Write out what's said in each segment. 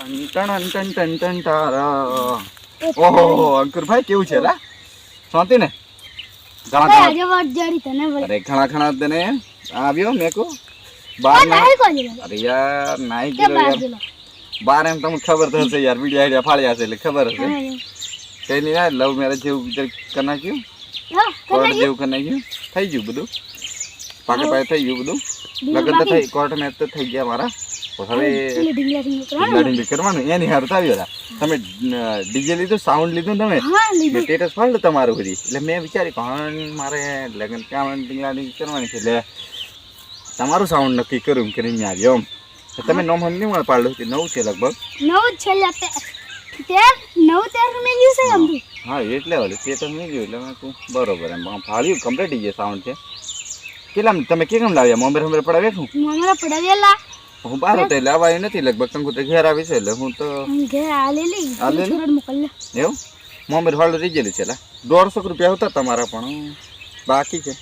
Ton અંતણ ton ton તારા. ઓહો અંકુરભાઈ કેવું છે લા? શાંતિ ને? ઘણા ઘણા અરે ઘણા ઘણા તને આવ્યો મેકો. બાર ના અરે યાર નાઈ ગયો યાર. બાર એમ તમને ખબર તો હશે યાર વીડિયો આઈડિયા ફાળ્યા છે એટલે ખબર હશે. કઈ નહીં યાર લવ મેરેજ જેવું વિચાર કરી નાખ્યું. કોર્ટ જેવું કરી નાખ્યું. થઈ ગયું બધું. પાકે પાકે થઈ ગયું બધું. લગ્ન તો થઈ કોર્ટ મેચ તો થઈ ગયા મારા. હવે કરવાનું એની હારું તો આવ્યો તમે ડીજે લીધું સાઉન્ડ લીધું તમે? મેં સ્ટેટસ તમારું બધી. એટલે મેં વિચાર્યું કોણ મારે લગ્ન કામ ડીંગલા કરવાની છે. એટલે તમારું સાઉન્ડ નક્કી કર્યું કરીને આવ્યો એમ. તો તમે નોમ સમજી મળે પાડલું કે નવું છે લગભગ? નવ જ છેલ્લા તેર નવ તેર મેં ગયું છે હા એટલે વાલે તે તો મેં ગયું એટલે મેં કહું બરોબર એમ. ફાળ્યું કમ્પ્લીટ ડીજે સાઉન્ડ છે. કેટલા તમે કે કેમ લાવ્યા? મોમેર હમરે પડાવે શું પડાવેલા હું બહાર હતો એટલે આવાયું નથી લગભગ કંકુ તો ઘેર આવી છે એટલે હું તો ઘેર આલેલી. આલેલી? એવું? મોમેર હોલ્ડ રહી ગયેલી છે લા દોઢસો રૂપિયા હતા તમારા પણ. બાકી છે?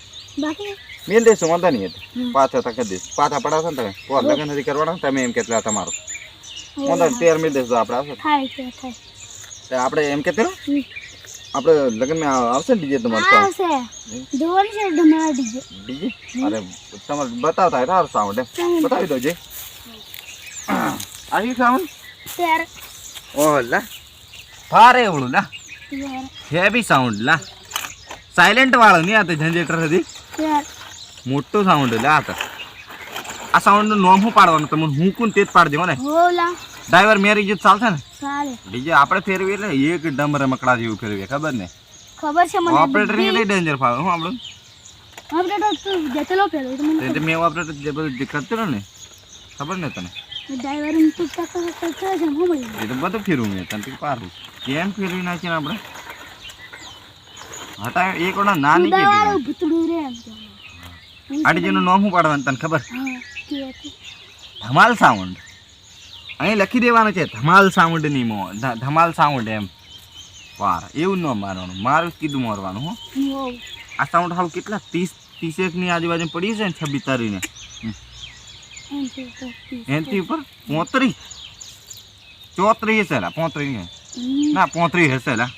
બાકી? મેલ દેશું વાંધો નહીં એટલે. પાછા તા કરી દઈશ. પાછા પડાવશો ને તમે? કોર લગ્ન નથી કરવાના તમે એમ કેટલા તમારું. વાંધો નહીં તેર મેલ દેશું આપણે આવશે. થાય થાય આપણે એમ કે. આપણે લગ્નમાં આવશે ને ડીજે તમારે આવશે. જોવાનું છે તમારા ડીજે. ડીજે? અરે તમારે બતાવતા હોય તારું સાઉન્ડ બતાવી દો જે. આવ્યું સાઉન્ડ તેર ઓહ લા. ફારે એવડું લા. હેવી સાઉન્ડ લા. સાયલેન્ટ વાળો નહીં આ તો જનરેટર હતી મોટો સાઉન્ડ લે આ તો. આ સાઉન્ડનું નોમ હું પાડવાનું? તમે હું કોણ તે જ પાડી દેવો ને હોલા ડ્રાઈવર મેરી જ ચાલશે ને? બીજે ડીજે આપણે ફેરવી એટલે એક ડમ રમકડા જેવું ફેરવીએ ખબર ને? ખબર છે મને? ઓપરેટર ને ડેન્જર ફાવે હું આપણું ઓપરેટર તો જતલો જતેલો તો મેં ઓપરેટર જે બધું કરતો ને? ખબર ને તને? ડ્રાઈવર તું ટક ટક કરે છે હું મળી એ તો બધું ફેરવું મેં તને તો પારું કેમ ફેરવી નાખીએ આપણે? હટા એક ઓડા ના નહીં કીધું ભૂતડું રે એમ કહેવાય. નામ શું પાડવાનું તને ખબર? હા. ધમાલ સાઉન્ડ અહીં લખી દેવાનું છે ધમાલ સાઉન્ડની મો ધમાલ સાઉન્ડ એમ. વાર એવું ન મારવાનું. મારું કીધું મારવાનું હો. આ સાઉન્ડ હાલ કેટલા ત્રીસ ત્રીસેકની આજુબાજુ પડી છે ને છબી તારીખને એમ છે તો ઠીક. એનથી ઉપર પોત્રીસ. ચોત્રીસ હશે લા પોત્રીસ. ના પોત્રીસ હશે લા.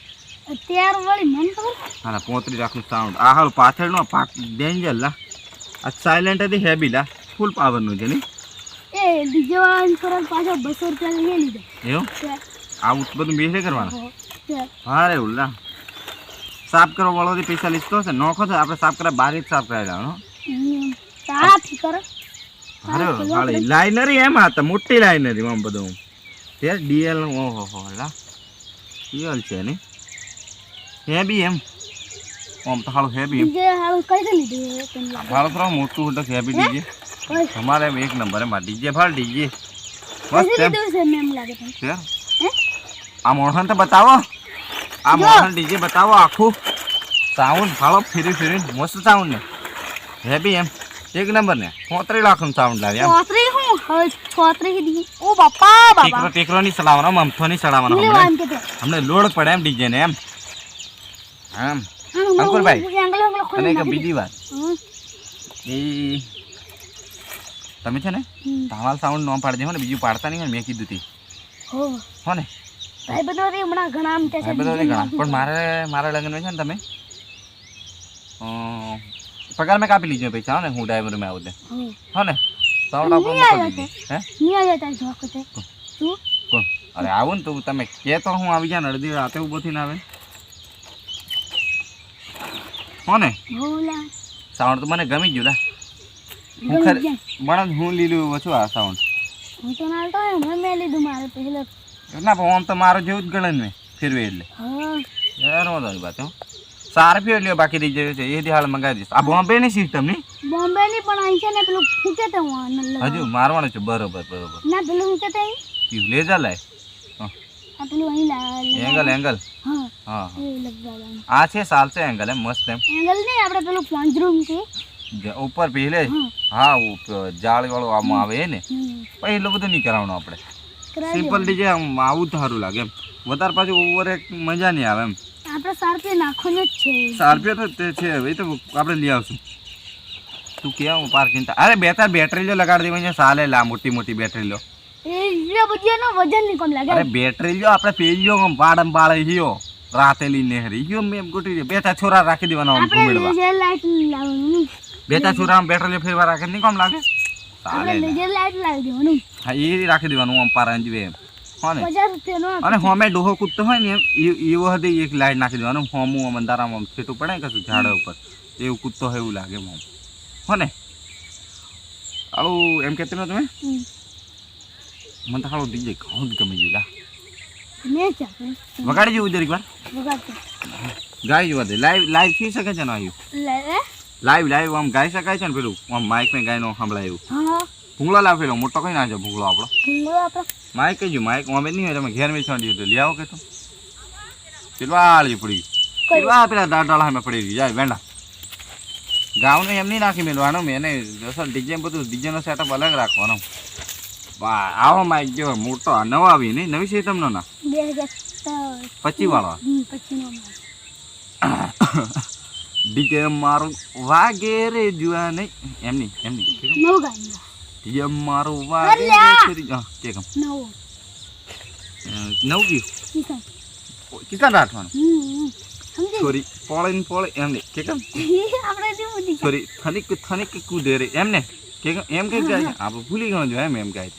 અત્યાર વાળી મને ખબર? હા પોત્રીસ રાખું સાઉન્ડ આ હાલ પાછળનો પાક ડેન્જર લા. આ સાયલેન્ટ હતી હેબી લા. ફૂલ પાવરનું છે ને. એ ડીજે ઇન્સ્યોરન્સ પાછો બસો રૂપિયા લઈ લીધો. એવું? આવું બધું બેસે કરવાનું? હા રે ઉલ્લા સાફ કરવા વાળોથી પૈસા લીધો છે નોખો છે આપણે સાફ કરવા બારી જ સાફ કરાવી લેવાનો. હમ. કરો. અરે હાળી લાઇનરી એમ હતા મોટી લાઇનરી આમ બધું તે ડીએલ ઓહો હો લા ડીએલ છે ને બી એમ આમ તો હાલો હે બી એમ ડીજે હારું કઈ દે લીધું એ તો મોટું મોટું હતું હેવી ડીજે તમારે એક નંબર એમ ડીજે ફાળ ડીજે બસ મસ્ત એમ લાગે છે આ મોહન તો બતાવો આ મોહન ડીજે બતાવો આખું સાઉન્ડ ફાળો ફેરી ફેરી મસ્ત સાઉન્ડ ને બી એમ એક નંબર ને. પોત્રીસ લાખનું સાઉન્ડ લાવે છોતરી હું? હવે છોતરી દી. ઓ બાપા બાપા ટેકરો ની ચલાવવાનો મમથો ની ભૂલી હમણાં. લોડ પડે એમ ડીજે ને એમ. આમ. અંકુરભાઈ, અને એક બીજી વાત. એ તમે છે ને હમ. સાઉન્ડ નો પાડી દેવો ને બીજું પાડતા નહીં મેં કીધું તી. હો. હો ને. બધો રે હમણાં ઘણા આમ કે છે આ બધા નહીં ઘણા પણ મારે મારા લગ્ન છે ને તમે? પગાર મેં કાપી લીજો પૈસા હો ને હું ડ્રાઈવર મેં આવું દે હો. હો ને નહીં આવ્યો મોકલી દીધી હે? આવે તારી જોક તે તું? કોણ? અરે આવું ને તો તમે કે તો હું આવી જા ને અડધી રાતે ઊભો થઈને આવે. હો ને હોલા સાઉન્ડ તો મને ગમી ગયું લા. હું ખર મને હું લીલું ઓછું આ સાઉન્ડ હું તો ના તો હમણાં મેં લીધું મારે પહેલે. ના પણ આમ તો મારો જેવું જ ગણે ને ફેરવે એટલે. હા. યાર વાંધો વાત હો. સાર પીઓ લ્યો બાકી રહી જાય છે. એ દી હાલ મંગાવી દઈશ. આ બોમ્બે ની સિસ્ટમની? બોમ્બે ની પણ અહીં છે ને પેલું શું કે તે હજુ મારવાનું છે. બરોબર બરોબર. ના પેલું શું તો અહીં? લેજા લાય. આ પેલું અહીં લા લા- એંગલ એંગલ હા. હા એ લગાવવાનું. આ છે એંગલ એમ મસ્ત એમ. એંગલ નહીં આપણે પેલું પાંજરું છે. ઉપર પહેલે હા. હા ઉપર આમાં આવે ને? પણ એટલું બધું નહીં કરાવવાનું આપણે. સિમ્પલ ડીજે આમ આવું સારું લાગે એમ. વધારે પાછું ઓવર એક મજા નહીં આવે એમ. આપણે સારપે નાખવાનું જ છે. સારપીઓ તો તે છે એ તો આપણે લઈ આવશું. તું કેવું પાર ચિંતા અરે બે તાર બેટરી લો લગાડી દેવાની છે સાલે લા મોટી મોટી બેટરી લો એ હીરા ભજીયાનો વજન નહીં કમ લાગે. અરે બેટરી લ્યો આપણે પેલ્યો આમ વાડમ બાળે હિયો રાતે લઈને હેરી હિયો મેં ગોઠવી દે બેટા છોરા રાખી દેવાના આમ આપણે ઘુમેડવા લેઝર લાઈટ લાવવાનું. બેટા છોરા આમ બેટરી ફેરવા રાખે નહીં કોમ લાગે? આપણે ચાલે ને. લેઝર લાઈટ લાવી દેવાનું. હા એ રાખી દેવાનું આમ પારા જીવે એમ. અને હોમે ડોહો કૂદતો હોય ને એમ એ- એવો હતી એક લાઈટ નાખી દેવાનું. હોમું આમ અંધારામાં આમ છેટું પડે કશું ઝાડ ઉપર. એવું કૂદતો હોય એવું લાગે મોમ હો ને આવું એમ કહેતો તમે? મને તો હાલો ડીજે ઘણું જ ગમી ગયું લા. વગાડી જેવું જરીક વાર? ગાઈ જોવા દે. લાઈવ લાઈવ થઈ શકે છે ને આવ્યું લાઈવ લાઈવ આમ ગાઈ શકાય છે ને પેલું? આમ માઇક મેં ગાયનો સંભળાય. એવું ભૂંગળો લાવ પેલો મોટો કઈ ના ભૂંગળો આપણો? ભૂંગળો આપણો. માઇક કઈ માઇક અમે નહીં હોય તમે ઘેર છોડી દીધું લઈ આવો કે તો. પેલું આળી પડી પેલા પેલા દાડાળા અમે પડી ગઈ. જાય વેંડા. ગાવનું એમ નહીં નાખી મેળવાનું મેં એને અસલ ડીજે બધું ડીજેનો સેટઅપ અલગ રાખવાનો. આવો માઇક જેવો મોટો નવા આવી નહીં નવી છે તમને ના. પચી વાળો. ડીજે મારું વાગે રે જુઆ નહીં એમની નહીં એમ નહીં. કે કેમ? નવું ગાયું. ડીજે મારું વાગે! છોરી હા કે કેમ નવું. નવ ગયું કિશન. કિसान રાખવાનું. સોરી પોળે ને પોળે એમ નહીં કે કેમ આપણે સોરી થનિક થનિક કૂદે રે. એમ ને? કે કેમ? એમ કે ગાય આપણે ભૂલી ગયો જો એમ એમ ગાય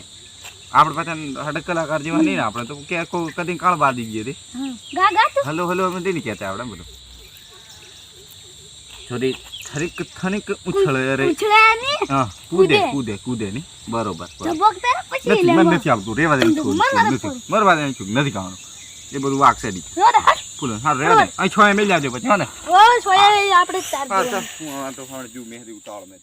આપણે પાછા હડક કલાકાર જેવા નહીં ને આપણે તો કે કોઈ કદી કાળ બાદી ગઈ રે. તું. હલો હલો અમે નહીં કહેતા આપણે બધું. સોરી થનિક થરીક ઉછળે રે ઉછળે. હા કૂદે કૂદે. કૂદે કૂદે બરોબર પછી નથી મને નથી આવતું રેવા દેવું છું નથી મરવા દેવું છું નથી ખાવાનું. એ બધું વાગશે નહીં ફૂલ હા રે દે. અહીં છોયા મેલ્યા લઈ પછી હો ને. ઓ સોયા આપણે ચાર હા. તો હું તો હવે જુ મહેંદી ઉતાળ મેં